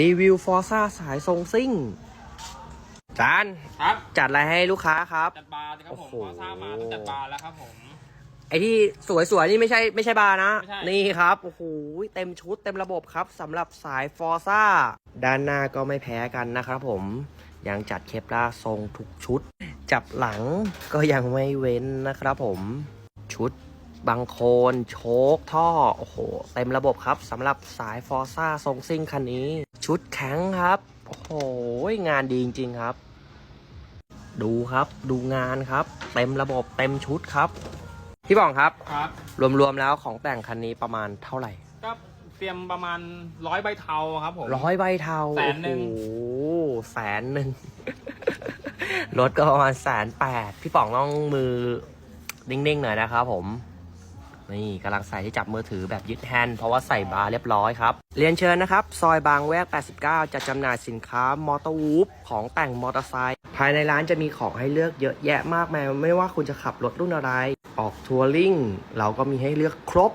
รีวิวฟอร์ซ่าสายทรงซิ่ง จาน ครับจัดอะไรให้ลูกค้าครับ จัดบาร์สิครับผมโอ้โห พอทราบมาต้องจัดบาร์แล้วครับผม ไอที่สวยๆ นี่ไม่ใช่ไม่ใช่บาร์นะ ไม่ใช่ นี่ครับ โอ้โห เต็มชุดเต็มระบบครับสำหรับสายฟอร์ซ่า ด้านหน้าก็ไม่แพ้กันนะครับผม ยังจัดเคปลาทรงทุกชุด จับหลังก็ยังไม่เว้นนะครับผม ชุด บังโคนโชคท่อ โอ้โห เต็มระบบครับสำหรับสายฟอร์ซ่าทรงซิ่งคันนี้ ชุดแข็งครับ โอ้โห งานดีจริงๆครับ ดูครับดูงานครับ เต็มระบบเต็มชุดครับ พี่บองครับ ครับ รวมๆแล้วของแต่งคันนี้ประมาณเท่าไหร่ก็เตรียมประมาณร้อยใบเทาครับผม ร้อยใบเทาแสนหนึ่ง โอ้โหแสนหนึ่ง รถก็ประมาณแสนแปดพี่ป๋องต้องมือ นิ่งๆหน่อยนะครับผม นี่กำลังใส่ที่จับมือถือแบบยึดแฮนด์เพราะว่าใส่บาร์เรียบร้อยครับ เรียนเชิญนะครับ ซอยบางแวก 89 จะจำหน่ายสินค้ามอเตอร์วูฟของแต่งมอเตอร์ไซค์ภายในร้านจะมีของให้เลือกเยอะแยะมากมาย ไม่ว่าคุณจะขับรถรุ่นอะไร ออกทัวริงเราก็มีให้เลือกครบ